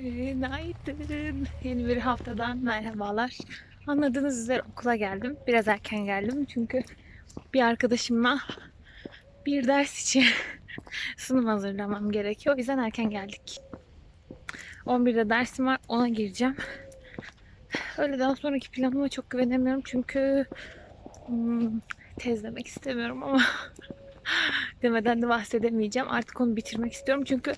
Günaydın. Yeni bir haftadan merhabalar. Anladığınız üzere okula geldim. Biraz erken geldim çünkü bir arkadaşımla bir ders için sunum hazırlamam gerekiyor. O yüzden erken geldik. 11'de dersim var. Ona gireceğim. Öğleden sonraki planıma çok güvenemiyorum çünkü hmm, tez demek istemiyorum ama demeden de bahsedemeyeceğim. Artık onu bitirmek istiyorum çünkü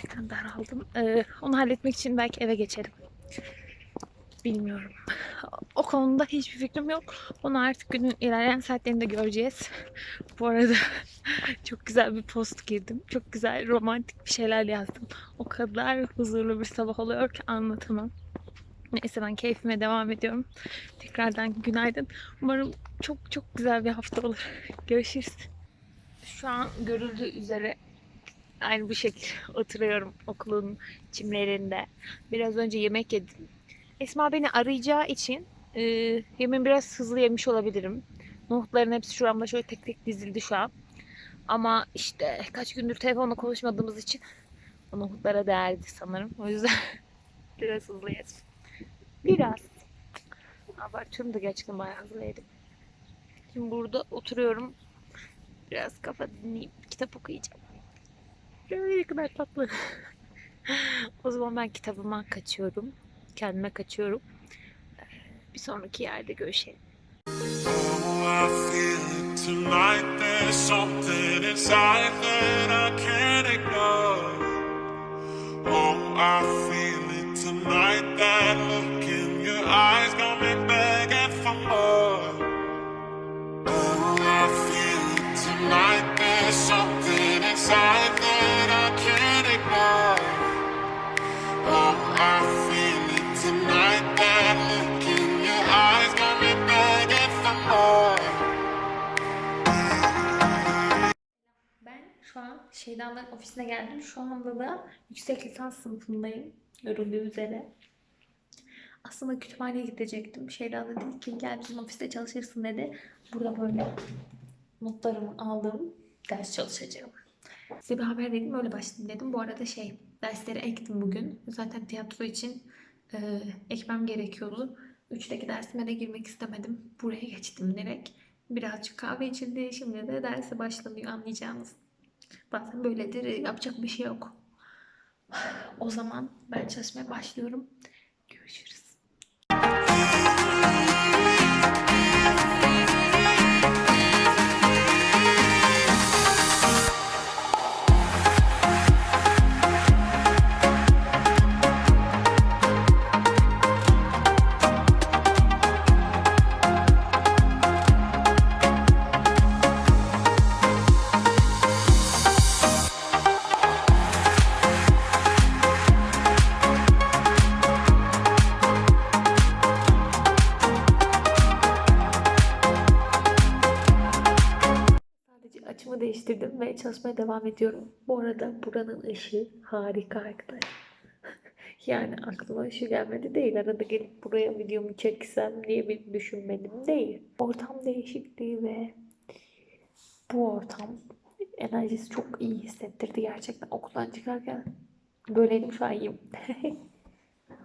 gerçekten daraldım. Ee, onu halletmek için belki eve geçerim. Bilmiyorum. O konuda hiçbir fikrim yok. Onu artık günün ilerleyen saatlerinde göreceğiz. Bu arada çok güzel bir post girdim. Çok güzel romantik bir şeyler yazdım. O kadar huzurlu bir sabah oluyor ki anlatamam. Neyse ben keyfime devam ediyorum. Tekrardan günaydın. Umarım çok çok güzel bir hafta olur. Görüşürüz. Şu an görüldüğü üzere aynı bu şekilde oturuyorum okulun çimlerinde. Biraz önce yemek yedim. Esma beni arayacağı için e, yemeğimi biraz hızlı yemiş olabilirim. Nohutların hepsi şuramda şöyle tek tek dizildi şu an. Ama işte kaç gündür telefonla konuşmadığımız için o nohutlara değerdi sanırım. O yüzden biraz hızlı yedim. Biraz. Abartıyorum da gerçekten bayağı hızlı yedim. Şimdi burada oturuyorum. Biraz kafa dinleyip kitap okuyacağım. Böyle ne kadar tatlı. o zaman ben kitabıma kaçıyorum. Kendime kaçıyorum. Bir sonraki yerde görüşelim. Oh. Oh, I feel it tonight. That look in your eyes got me begging for more. Oh, I feel it tonight. There's something inside Şeyda'ların ofisine geldim. Şu anda da yüksek lisans sınıfındayım. Görüldüğü üzere. Aslında kütüphaneye gidecektim. Şeyda da dedi ki gel bizim ofiste çalışırsın dedi. Burada böyle notlarımı aldım. Ders çalışacağım. Size bir haber vereyim öyle başlayayım dedim. Bu arada şey dersleri ektim bugün. Zaten tiyatro için e, ekmem gerekiyordu. Üçteki dersime de girmek istemedim. Buraya geçtim direkt. Birazcık kahve içildi. Şimdi de derse başlanıyor anlayacağınız. Bazen böyledir. Yapacak bir şey yok. O zaman ben çalışmaya başlıyorum. Görüşürüz. Açımı değiştirdim ve çalışmaya devam ediyorum. Bu arada buranın ışığı harika arkadaşlar. yani aklıma ışığı gelmedi değil. Arada gelip buraya videomu çeksem diye bir düşünmedim değil. Ortam değişikliği ve bu ortam enerjisi çok iyi hissettirdi gerçekten. Okuldan çıkarken böyleydim şu an iyiyim.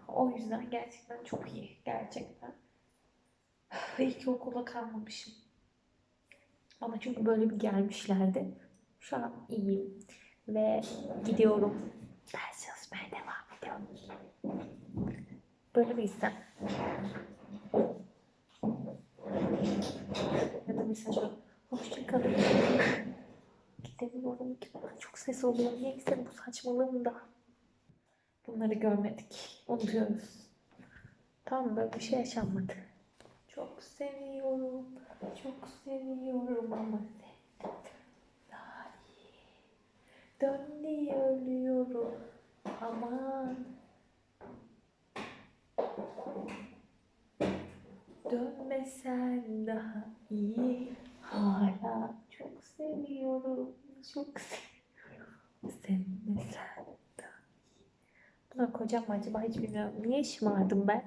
o yüzden gerçekten çok iyi. Gerçekten. İyi ki okula kalmamışım. Bana çünkü böyle bir gelmişlerdi. Şu an iyiyim. Ve gidiyorum. Ders çalışmaya devam ediyorum. Böyle bir istem. Ya da mesela şöyle. Hoşçakalın. Gidemiyorum ki. Bana çok ses oluyor. Neyse bu saçmalığım da. Bunları görmedik. Unutuyoruz. Tamam böyle bir şey yaşanmadı. Çok seviyorum. Çok seviyorum ama senden daha iyi. Dön diye ölüyorum. Aman. Dönmesen daha iyi. Hala çok seviyorum. Çok seviyorum. Sevmesen daha iyi. Buna kocam acaba hiç bilmiyorum. Niye şımardım ben?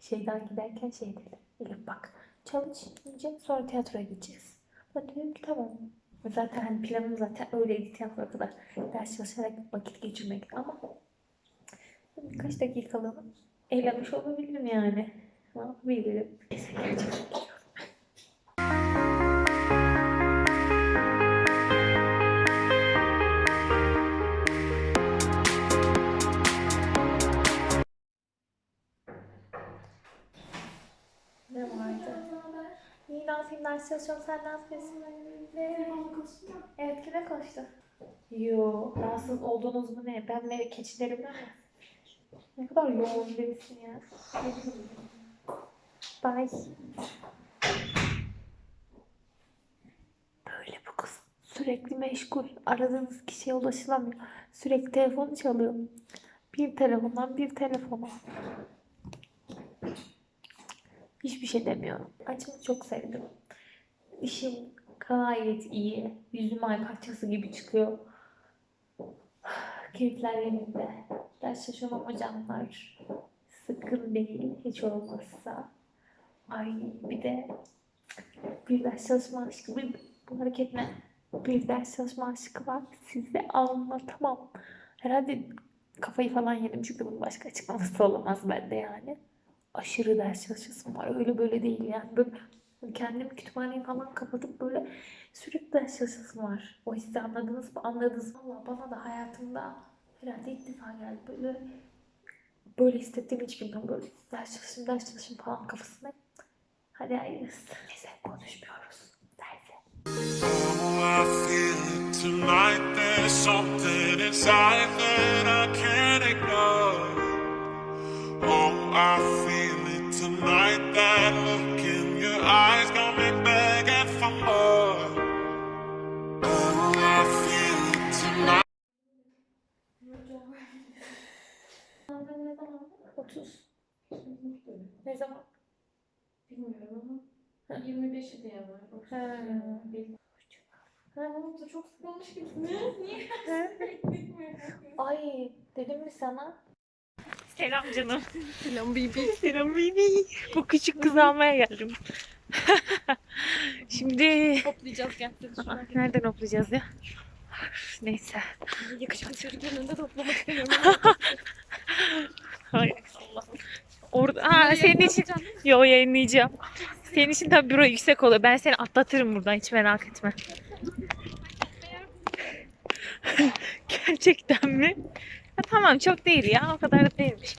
Şeyden giderken şey dedi. Elif bak çalış önce sonra tiyatroya gideceğiz. Ben dedim ki tamam. Zaten hani planım zaten öyleydi tiyatroya kadar. Ders çalışarak vakit geçirmek ama birkaç dakikalığına eğlenmiş olabilirim yani. Ne yapabilirim? Neyse gerçekten. İyi ne yapayım ders çalışıyorum sen ne yapıyorsun? Evet kime koştu? Yo rahatsız oldunuz mu ne? Ben ve keçilerimle mi? Ne kadar yoğun birisin ya. Bye. Böyle bu kız sürekli meşgul. Aradığınız kişiye ulaşılamıyor. Sürekli telefonu çalıyor. Bir telefondan bir telefona. Hiçbir şey demiyorum. Açımı çok sevdim. İşim gayet iyi. Yüzüm ay parçası gibi çıkıyor. Keyifler yerinde. Ders çalışıyorum ama sıkın değil hiç olmazsa. Ay bir de bir ders çalışma aşkı. Bir, bu hareket ne? Bir ders çalışma aşkı var. Size anlatamam. Herhalde kafayı falan yedim çünkü bunun başka açıklaması olamaz bende yani aşırı ders çalışasım var. Öyle böyle değil yani. Böyle kendim kütüphaneyi falan kapatıp böyle sürekli ders çalışasım var. O hissi anladınız mı? Anladınız? Valla bana da hayatımda herhalde ilk defa geldi. Böyle böyle hissettiğimi hiç bilmiyorum. Böyle ders çalışayım, ders çalışayım falan kafasında. Hadi hayırlısı. Neyse konuşmuyoruz. Derse. Tonight. There's something inside that I can't ignore. Oh, I feel it tonight. That look in your eyes got me begging for more. Oh, I feel it tonight. 30. Ne zaman? Bilmiyorum ama 25 diye var. Ha. Ha. Oldu çok sıkılmış gibisiniz. Niye? Ay dedim mi sana? Selam canım. Selam bibi. Selam baby. Bu küçük kızı almaya geldim. Şimdi Toplayacağız gel. Nereden toplayacağız ya? Neyse. Yakışıklı çocukların önünde toplamak istemiyorum. Hay Allah. Orada ha, senin için yo yayınlayacağım. Senin için tabii büro yüksek oluyor. Ben seni atlatırım buradan hiç merak etme. Gerçekten mi? Ha, tamam çok değil ya. O kadar da değilmiş.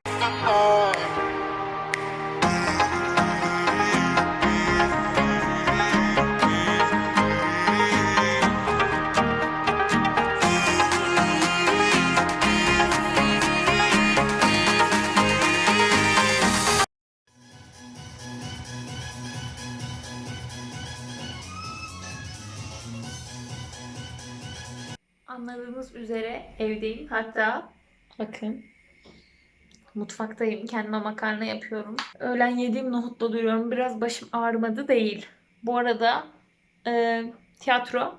Anladığınız üzere evdeyim. Hatta bakın mutfaktayım. Kendime makarna yapıyorum. Öğlen yediğim nohutla duruyorum. Biraz başım ağrımadı değil. Bu arada e, tiyatro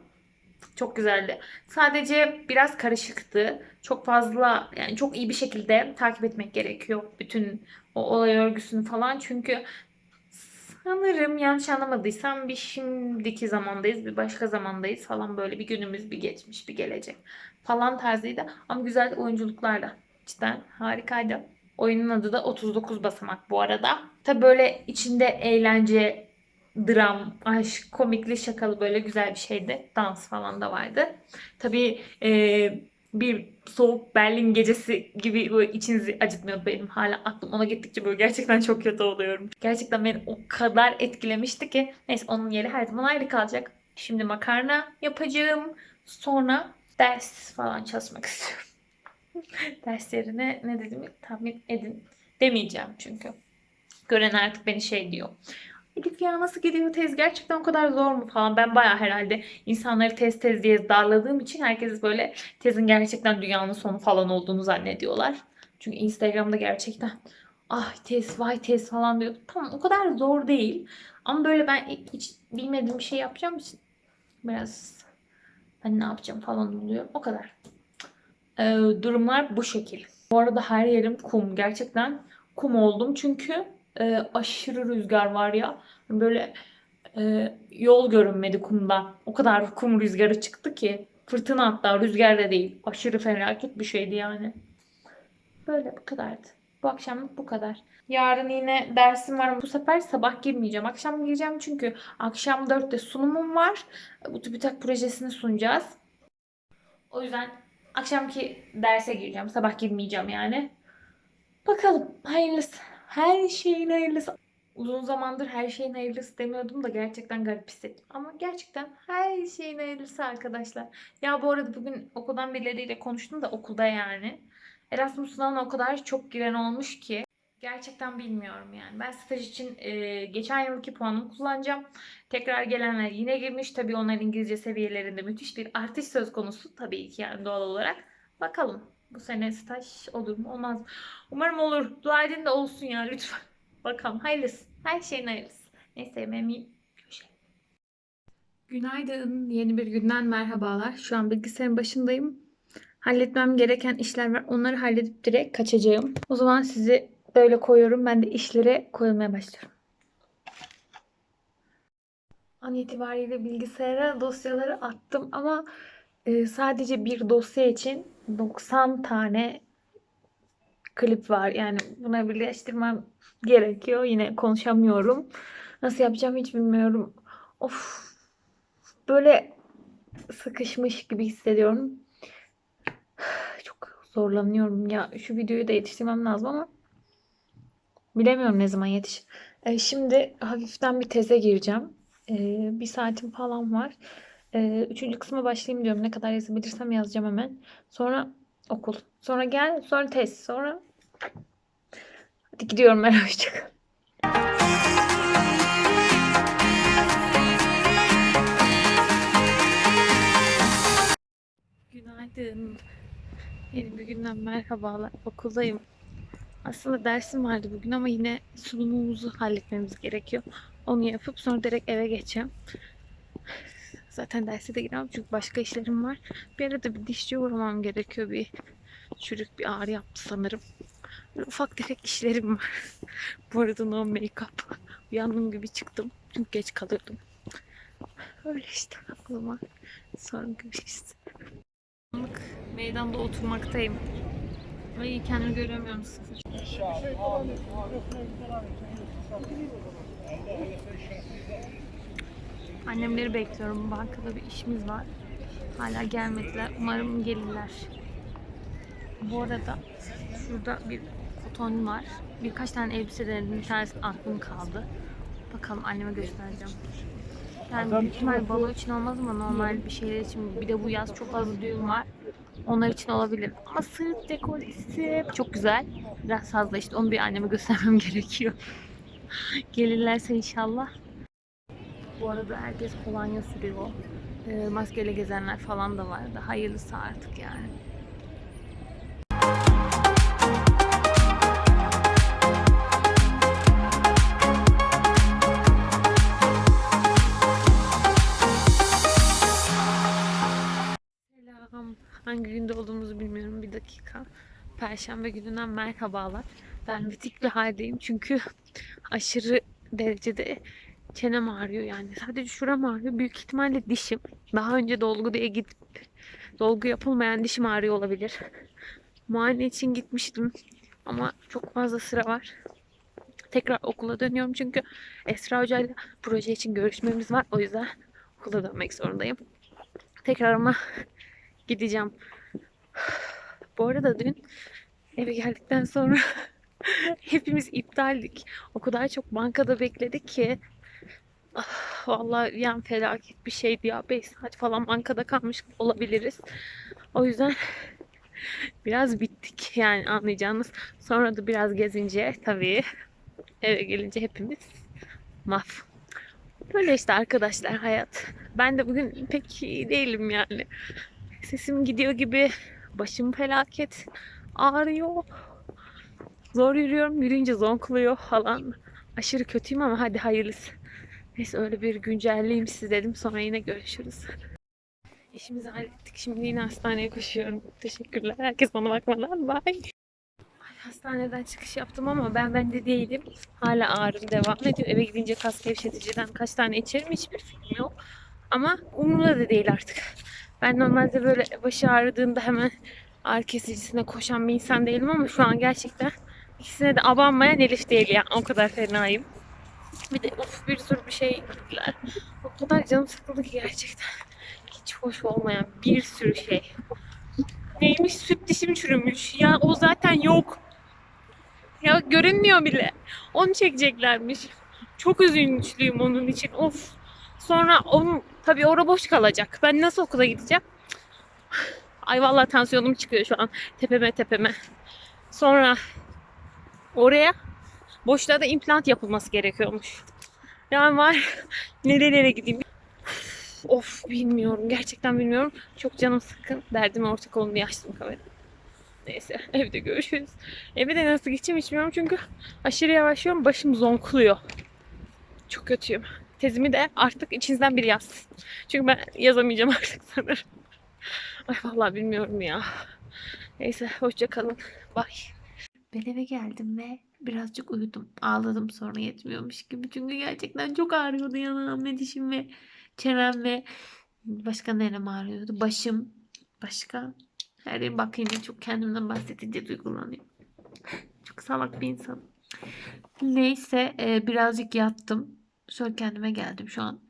çok güzeldi. Sadece biraz karışıktı. Çok fazla yani çok iyi bir şekilde takip etmek gerekiyor bütün o olay örgüsünü falan. Çünkü sanırım yanlış anlamadıysam bir şimdiki zamandayız, bir başka zamandayız falan böyle bir günümüz, bir geçmiş, bir gelecek falan tarzıydı. Ama güzel oyunculuklarla. Cidden harikaydı. Oyunun adı da 39 basamak bu arada. Tabi böyle içinde eğlence, dram, aşk, komikli, şakalı böyle güzel bir şeydi. Dans falan da vardı. Tabii e, bir soğuk Berlin gecesi gibi böyle içinizi acıtmıyordu benim. Hala aklım ona gittikçe böyle gerçekten çok kötü oluyorum. Gerçekten beni o kadar etkilemişti ki. Neyse onun yeri her zaman ayrı kalacak. Şimdi makarna yapacağım. Sonra ders falan çalışmak istiyorum. Derslerine ne dediğimi tahmin edin. Demeyeceğim çünkü. Gören artık beni şey diyor. Elif ya nasıl gidiyor tez? Gerçekten o kadar zor mu falan. Ben baya herhalde insanları tez tez diye darladığım için herkes böyle tezin gerçekten dünyanın sonu falan olduğunu zannediyorlar. Çünkü Instagram'da gerçekten ah tez vay tez falan diyor. Tamam o kadar zor değil. Ama böyle ben hiç bilmediğim bir şey yapacağım için biraz ben ne yapacağım falan oluyor. O kadar. Ee, durumlar bu şekil. Bu arada her yerim kum. Gerçekten kum oldum. Çünkü e, aşırı rüzgar var ya. Böyle e, yol görünmedi kumdan. O kadar kum rüzgarı çıktı ki. Fırtına hatta rüzgar da değil. Aşırı felaket bir şeydi yani. Böyle bu kadardı. Bu akşam bu kadar. Yarın yine dersim var ama bu sefer sabah girmeyeceğim. Akşam gireceğim çünkü akşam 4'te sunumum var. Bu TÜBİTAK projesini sunacağız. O yüzden akşamki derse gireceğim. Sabah girmeyeceğim yani. Bakalım hayırlısı. Her şeyin hayırlısı. Uzun zamandır her şeyin hayırlısı demiyordum da gerçekten garip hissettim. Ama gerçekten her şeyin hayırlısı arkadaşlar. Ya bu arada bugün okuldan birileriyle konuştum da okulda yani. Erasmus sınavına o kadar çok giren olmuş ki. Gerçekten bilmiyorum yani. Ben staj için e, geçen yılki puanımı kullanacağım. Tekrar gelenler yine girmiş. Tabii onların İngilizce seviyelerinde müthiş bir artış söz konusu. Tabii ki yani doğal olarak. Bakalım bu sene staj olur mu olmaz mı? Umarım olur. Dua edin de olsun ya lütfen. Bakalım hayırlısı. Her şeyin hayırlısı. Neyse köşe. Günaydın. Yeni bir günden merhabalar. Şu an bilgisayarın başındayım. Halletmem gereken işler var. Onları halledip direkt kaçacağım. O zaman sizi böyle koyuyorum. Ben de işlere koyulmaya başlıyorum. An itibariyle bilgisayara dosyaları attım ama e, sadece bir dosya için 90 tane klip var. Yani buna birleştirmem gerekiyor. Yine konuşamıyorum. Nasıl yapacağım hiç bilmiyorum. Of. Böyle sıkışmış gibi hissediyorum. Zorlanıyorum ya. Şu videoyu da yetiştirmem lazım ama bilemiyorum ne zaman yetiş. E, şimdi hafiften bir teze gireceğim. E, bir saatim falan var. E, üçüncü kısma başlayayım diyorum. Ne kadar yazabilirsem yazacağım hemen. Sonra okul. Sonra gel. Sonra test. Sonra hadi gidiyorum ben. Hoşçakalın. Günaydın. Yeni bir günden merhabalar. Okuldayım. Aslında dersim vardı bugün ama yine sunumumuzu halletmemiz gerekiyor. Onu yapıp sonra direkt eve geçeceğim. Zaten derse de giremem çünkü başka işlerim var. Bir arada bir dişçiye uğramam gerekiyor. Bir çürük bir ağrı yaptı sanırım. Böyle ufak tefek işlerim var. Bu arada no make-up. Uyandığım gibi çıktım. Çünkü geç kalırdım. Öyle işte aklıma. Sonra görüşürüz. Meydanda oturmaktayım. Ay kendimi göremiyorum sıfır. Annemleri bekliyorum. Bankada bir işimiz var. Hala gelmediler. Umarım gelirler. Bu arada şurada bir koton var. Birkaç tane elbiselerin bir tanesi aklım kaldı. Bakalım anneme göstereceğim. Yani büyük ihtimal balo için olmaz ama normal bir şeyler için. Bir de bu yaz çok fazla düğün var. Onlar için olabilir. Ama sırt dekolesi çok güzel. Biraz fazla işte onu bir anneme göstermem gerekiyor. Gelirlerse inşallah. Bu arada herkes kolonya sürüyor. Ee, maskeyle gezenler falan da vardı. Hayırlısı artık yani. Selam. Hangi günde olduğumuzu bilmiyorum. Bir dakika. Perşembe gününden merhabalar. Ben bitik bir haldeyim çünkü aşırı derecede çenem ağrıyor yani. Sadece şuram ağrıyor. Büyük ihtimalle dişim. Daha önce dolgu diye gidip dolgu yapılmayan dişim ağrıyor olabilir. Muayene için gitmiştim. Ama çok fazla sıra var. Tekrar okula dönüyorum çünkü Esra Hoca ile proje için görüşmemiz var. O yüzden okula dönmek zorundayım. Tekrar ama gideceğim. Bu arada dün eve geldikten sonra hepimiz iptaldik. O kadar çok bankada bekledik ki ah, vallahi yani felaket bir şeydi ya. 5 saat falan bankada kalmış olabiliriz. O yüzden biraz bittik yani anlayacağınız. Sonra da biraz gezince tabii eve gelince hepimiz maf. Böyle işte arkadaşlar hayat. Ben de bugün pek iyi değilim yani. Sesim gidiyor gibi. Başım felaket. Ağrıyor. Zor yürüyorum. Yürüyünce zonkluyor falan. Aşırı kötüyüm ama hadi hayırlısı. Neyse öyle bir güncelleyeyim siz dedim. Sonra yine görüşürüz. İşimizi hallettik. Şimdi yine hastaneye koşuyorum. Teşekkürler. Herkes bana bakmadan. Bye. Hastaneden çıkış yaptım ama ben bende değilim. Hala ağrım devam ediyor. Eve gidince kas gevşeticiden kaç tane içerim hiçbir fikrim yok. Ama umurumda da değil artık. Ben normalde böyle başı ağrıdığında hemen ağrı kesicisine koşan bir insan değilim ama şu an gerçekten İkisine de abanmayan Elif değil ya. O kadar fenayım. Bir de of bir sürü bir şey dediler. O kadar canım sıkıldı ki gerçekten. Hiç hoş olmayan bir sürü şey. Neymiş süt dişim çürümüş. Ya o zaten yok. Ya görünmüyor bile. Onu çekeceklermiş. Çok üzünçlüyüm onun için. Of. Sonra onun tabii orada boş kalacak. Ben nasıl okula gideceğim? Ay vallahi tansiyonum çıkıyor şu an. Tepeme tepeme. Sonra oraya boşluğa da implant yapılması gerekiyormuş. Yani var nerelere gideyim. Of bilmiyorum. Gerçekten bilmiyorum. Çok canım sıkkın. Derdime ortak olun diye açtım kamerayı. Neyse evde görüşürüz. Eve de nasıl gideceğim hiç bilmiyorum çünkü aşırı yavaşlıyorum. Başım zonkluyor. Çok kötüyüm. Tezimi de artık içinizden biri yazsın. Çünkü ben yazamayacağım artık sanırım. Ay vallahi bilmiyorum ya. Neyse hoşça kalın. Bye. Ben eve geldim ve birazcık uyudum. Ağladım sonra yetmiyormuş gibi. Çünkü gerçekten çok ağrıyordu yanağım ve dişim ve çenem ve başka nerem ağrıyordu. Başım. Başka. Her yere bak yine çok kendimden bahsedince duygulanıyorum. Çok salak bir insanım. Neyse e, birazcık yattım. Sonra kendime geldim şu an.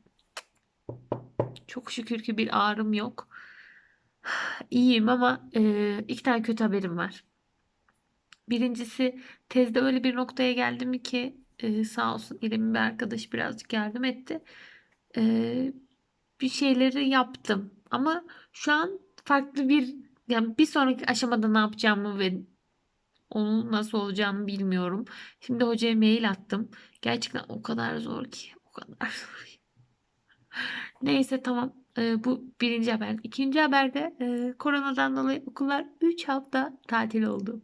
Çok şükür ki bir ağrım yok. İyiyim ama e, iki tane kötü haberim var. Birincisi tezde öyle bir noktaya geldim ki e, sağ olsun İrem'in bir arkadaş birazcık yardım etti. E, bir şeyleri yaptım ama şu an farklı bir yani bir sonraki aşamada ne yapacağımı ve onun nasıl olacağını bilmiyorum. Şimdi hocaya mail attım. Gerçekten o kadar zor ki. Kadar. Neyse tamam. Ee, bu birinci haber. İkinci haberde e, koronadan dolayı okullar 3 hafta tatil oldu.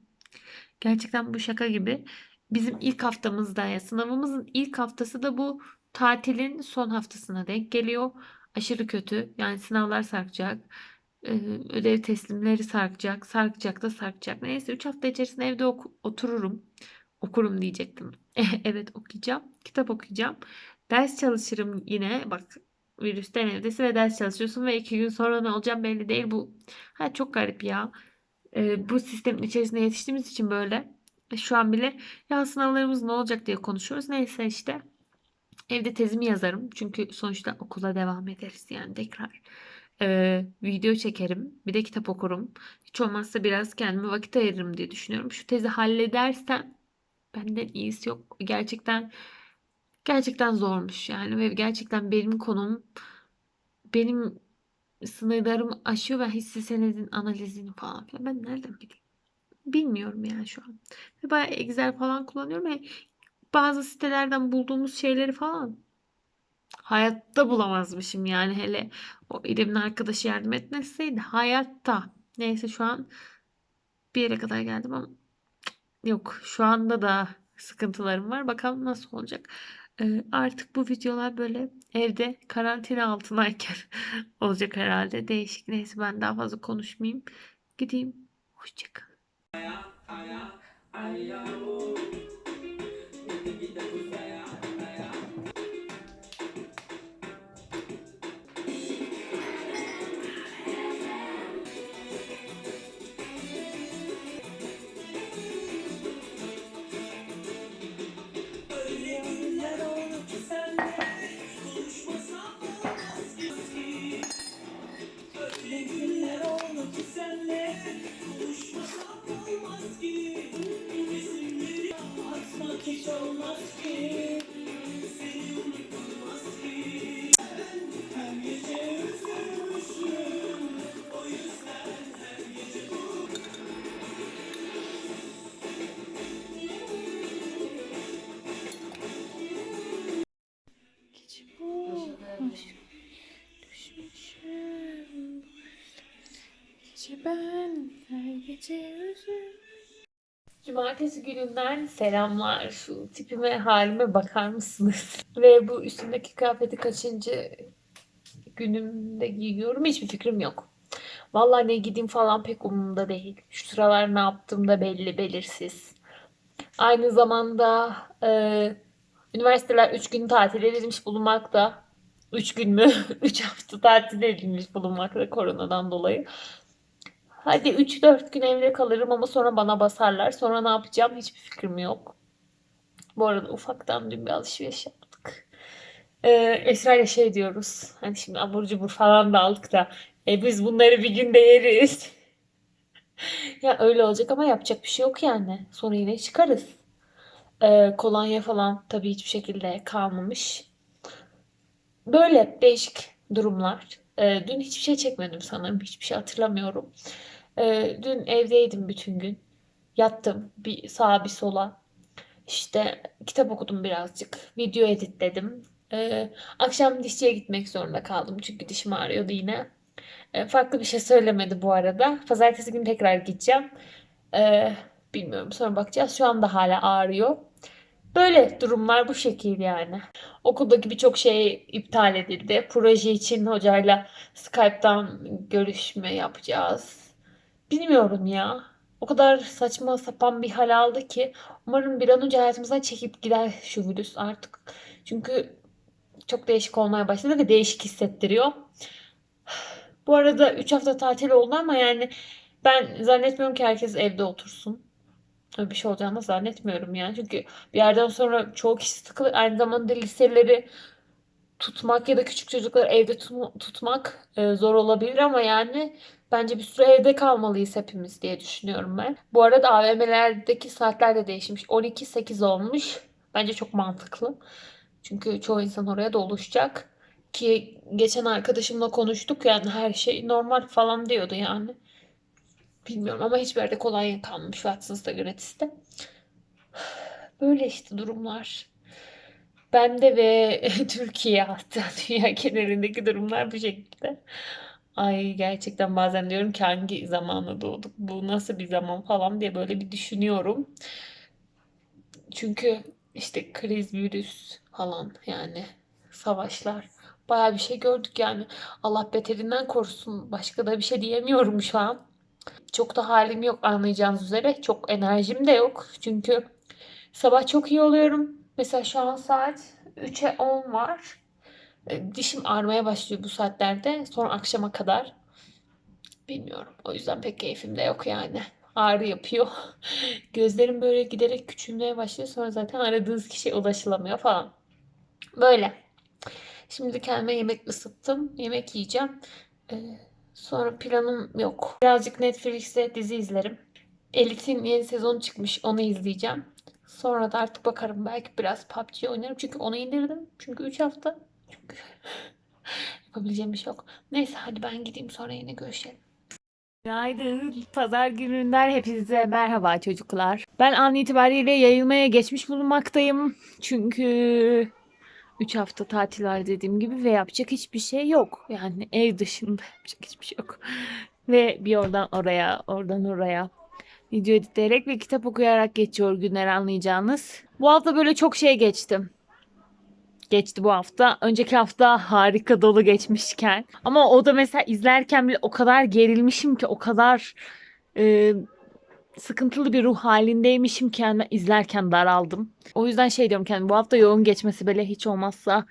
Gerçekten bu şaka gibi. Bizim ilk haftamızda ya sınavımızın ilk haftası da bu tatilin son haftasına denk geliyor. Aşırı kötü. Yani sınavlar sarkacak. Ee, ödev teslimleri sarkacak. Sarkacak da sarkacak. Neyse 3 hafta içerisinde evde oku- otururum. Okurum diyecektim. evet okuyacağım. Kitap okuyacağım. Ders çalışırım yine. Bak virüsten evdesin ve ders çalışıyorsun ve iki gün sonra ne olacağım belli değil. Bu ha, çok garip ya. Ee, bu sistemin içerisinde yetiştiğimiz için böyle. Şu an bile ya sınavlarımız ne olacak diye konuşuyoruz. Neyse işte evde tezimi yazarım. Çünkü sonuçta okula devam ederiz yani tekrar. Ee, video çekerim. Bir de kitap okurum. Hiç olmazsa biraz kendime vakit ayırırım diye düşünüyorum. Şu tezi halledersem benden iyisi yok. Gerçekten gerçekten zormuş yani ve gerçekten benim konum benim sınırlarımı aşıyor ve hisse senedin analizini falan filan. Ben nereden bileyim? Bilmiyorum yani şu an. Ve bayağı Excel falan kullanıyorum. ve bazı sitelerden bulduğumuz şeyleri falan hayatta bulamazmışım yani hele o İrem'in arkadaşı yardım etmeseydi hayatta. Neyse şu an bir yere kadar geldim ama yok şu anda da sıkıntılarım var. Bakalım nasıl olacak. Ee, artık bu videolar böyle evde karantina altındayken olacak herhalde. Değişik. Neyse ben daha fazla konuşmayayım. Gideyim. Hoşçakalın. Gece Cumartesi gününden selamlar. Şu tipime halime bakar mısınız? Ve bu üstümdeki kıyafeti kaçıncı günümde giyiyorum hiçbir fikrim yok. Vallahi ne gideyim falan pek umurumda değil. Şu sıralar ne yaptığım da belli belirsiz. Aynı zamanda e, üniversiteler 3 gün tatil edilmiş bulunmakta. 3 gün mü? 3 hafta tatil edilmiş bulunmakta koronadan dolayı. Hadi 3-4 gün evde kalırım ama sonra bana basarlar. Sonra ne yapacağım hiçbir fikrim yok. Bu arada ufaktan dün bir alışveriş yaptık. Ee, Esra şey diyoruz. Hani şimdi abur cubur falan da aldık da e, biz bunları bir günde yeriz. Ya öyle olacak ama yapacak bir şey yok yani. Sonra yine çıkarız. Ee, kolonya falan tabii hiçbir şekilde kalmamış. Böyle değişik durumlar. Ee, dün hiçbir şey çekmedim sanırım. Hiçbir şey hatırlamıyorum. Ee, dün evdeydim bütün gün. Yattım bir sağa bir sola. İşte kitap okudum birazcık. Video editledim. Ee, akşam dişçiye gitmek zorunda kaldım. Çünkü dişim ağrıyordu yine. Ee, farklı bir şey söylemedi bu arada. Pazartesi günü tekrar gideceğim. Ee, bilmiyorum sonra bakacağız. Şu anda hala ağrıyor. Böyle durumlar bu şekil yani. Okuldaki birçok şey iptal edildi. Proje için hocayla Skype'tan görüşme yapacağız. Bilmiyorum ya. O kadar saçma sapan bir hal aldı ki umarım bir an önce hayatımızdan çekip gider şu virüs artık. Çünkü çok değişik olmaya başladı ve değişik hissettiriyor. Bu arada 3 hafta tatil oldu ama yani ben zannetmiyorum ki herkes evde otursun. Öyle bir şey olacağını zannetmiyorum yani. Çünkü bir yerden sonra çoğu kişi sıkılır. Aynı zamanda liseleri tutmak ya da küçük çocukları evde tut- tutmak e, zor olabilir ama yani bence bir süre evde kalmalıyız hepimiz diye düşünüyorum ben. Bu arada AVM'lerdeki saatler de değişmiş. 12-8 olmuş. Bence çok mantıklı. Çünkü çoğu insan oraya doluşacak. Ki geçen arkadaşımla konuştuk yani her şey normal falan diyordu yani. Bilmiyorum ama hiçbir yerde kolay kalmamış Watson's'ta gratis'te. Böyle işte durumlar. Bende ve Türkiye hatta dünya genelindeki durumlar bu şekilde. Ay gerçekten bazen diyorum ki hangi zamana doğduk, bu nasıl bir zaman falan diye böyle bir düşünüyorum. Çünkü işte kriz, virüs falan yani savaşlar bayağı bir şey gördük yani. Allah beterinden korusun. Başka da bir şey diyemiyorum şu an. Çok da halim yok anlayacağınız üzere. Çok enerjim de yok. Çünkü sabah çok iyi oluyorum. Mesela şu an saat 3'e 10 var. E, Dişim ağrımaya başlıyor bu saatlerde. Sonra akşama kadar. Bilmiyorum. O yüzden pek keyfim de yok yani. Ağrı yapıyor. Gözlerim böyle giderek küçülmeye başlıyor. Sonra zaten aradığınız kişiye ulaşılamıyor falan. Böyle. Şimdi kendime yemek ısıttım. Yemek yiyeceğim. Ee, sonra planım yok. Birazcık Netflix'te dizi izlerim. Elite'in yeni sezonu çıkmış. Onu izleyeceğim. Sonra da artık bakarım. Belki biraz PUBG oynarım. Çünkü onu indirdim. Çünkü 3 hafta. Çünkü yapabileceğim bir şey yok. Neyse hadi ben gideyim sonra yine görüşelim. Günaydın. Pazar gününden hepinize merhaba çocuklar. Ben an itibariyle yayılmaya geçmiş bulunmaktayım. Çünkü 3 hafta tatil var dediğim gibi ve yapacak hiçbir şey yok. Yani ev dışında yapacak hiçbir şey yok. Ve bir oradan oraya, oradan oraya video editleyerek ve kitap okuyarak geçiyor günler anlayacağınız. Bu hafta böyle çok şey geçtim. Geçti bu hafta. Önceki hafta harika dolu geçmişken. Ama o da mesela izlerken bile o kadar gerilmişim ki o kadar e, sıkıntılı bir ruh halindeymişim ki yani izlerken daraldım. O yüzden şey diyorum kendime bu hafta yoğun geçmesi bile hiç olmazsa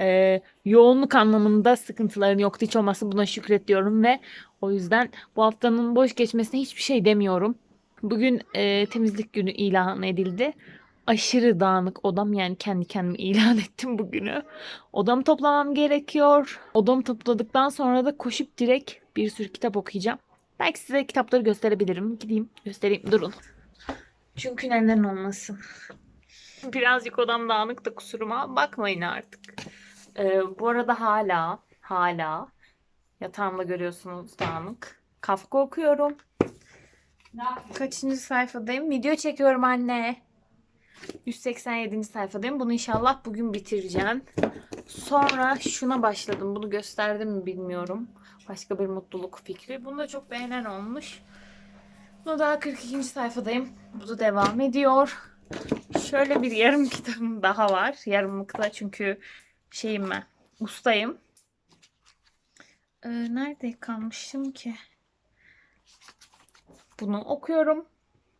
e, yoğunluk anlamında sıkıntıların yoktu. Hiç olmazsa buna şükret diyorum ve o yüzden bu haftanın boş geçmesine hiçbir şey demiyorum. Bugün e, temizlik günü ilan edildi. Aşırı dağınık odam yani kendi kendime ilan ettim bugünü. Odamı toplamam gerekiyor. Odamı topladıktan sonra da koşup direkt bir sürü kitap okuyacağım. Belki size kitapları gösterebilirim. Gideyim göstereyim durun. Çünkü neden olmasın. Birazcık odam dağınık da kusuruma bakmayın artık. Ee, bu arada hala hala yatağımda görüyorsunuz dağınık. Kafka okuyorum. Kaçıncı sayfadayım? Video çekiyorum anne. 187. sayfadayım. Bunu inşallah bugün bitireceğim. Sonra şuna başladım. Bunu gösterdim mi bilmiyorum. Başka bir mutluluk fikri. Bunu da çok beğenen olmuş. Bunu daha 42. sayfadayım. Bu da devam ediyor. Şöyle bir yarım kitabım daha var. Yarımlıkta çünkü şeyim ben. Ustayım. Ee, nerede kalmışım ki? Bunu okuyorum.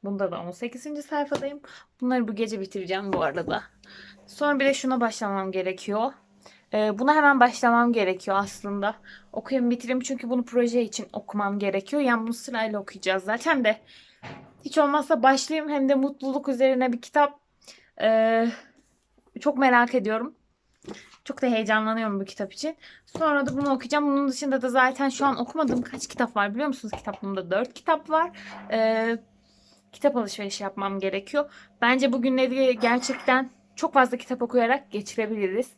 Bunda da 18. sayfadayım. Bunları bu gece bitireceğim bu arada. Sonra bir de şuna başlamam gerekiyor. Ee, buna hemen başlamam gerekiyor aslında. Okuyayım bitireyim çünkü bunu proje için okumam gerekiyor. Yani bunu sırayla okuyacağız zaten de. Hiç olmazsa başlayayım hem de mutluluk üzerine bir kitap. Ee, çok merak ediyorum. Çok da heyecanlanıyorum bu kitap için. Sonra da bunu okuyacağım. Bunun dışında da zaten şu an okumadığım kaç kitap var biliyor musunuz? Kitaplığımda 4 kitap var. Ee, kitap alışverişi yapmam gerekiyor. Bence bugünleri gerçekten çok fazla kitap okuyarak geçirebiliriz.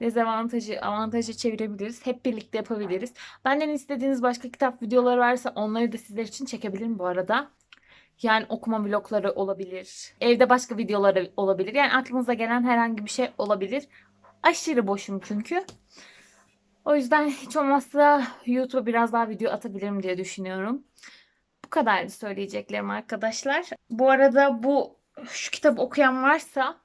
Dezavantajı avantajı çevirebiliriz. Hep birlikte yapabiliriz. Benden istediğiniz başka kitap videoları varsa onları da sizler için çekebilirim bu arada. Yani okuma vlogları olabilir. Evde başka videoları olabilir. Yani aklınıza gelen herhangi bir şey olabilir. Aşırı boşum çünkü. O yüzden hiç olmazsa YouTube'a biraz daha video atabilirim diye düşünüyorum. Bu kadardı söyleyeceklerim arkadaşlar. Bu arada bu şu kitabı okuyan varsa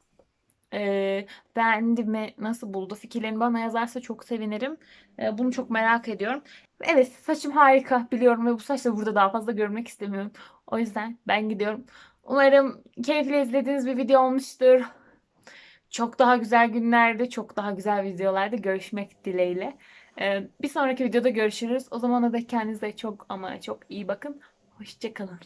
e, beğendi mi, nasıl buldu fikirlerini bana yazarsa çok sevinirim. E, bunu çok merak ediyorum. Evet saçım harika biliyorum ve bu saçla burada daha fazla görmek istemiyorum. O yüzden ben gidiyorum. Umarım keyifli izlediğiniz bir video olmuştur. Çok daha güzel günlerde, çok daha güzel videolarda görüşmek dileğiyle. Ee, bir sonraki videoda görüşürüz. O zamana dek kendinize çok ama çok iyi bakın. Hoşçakalın.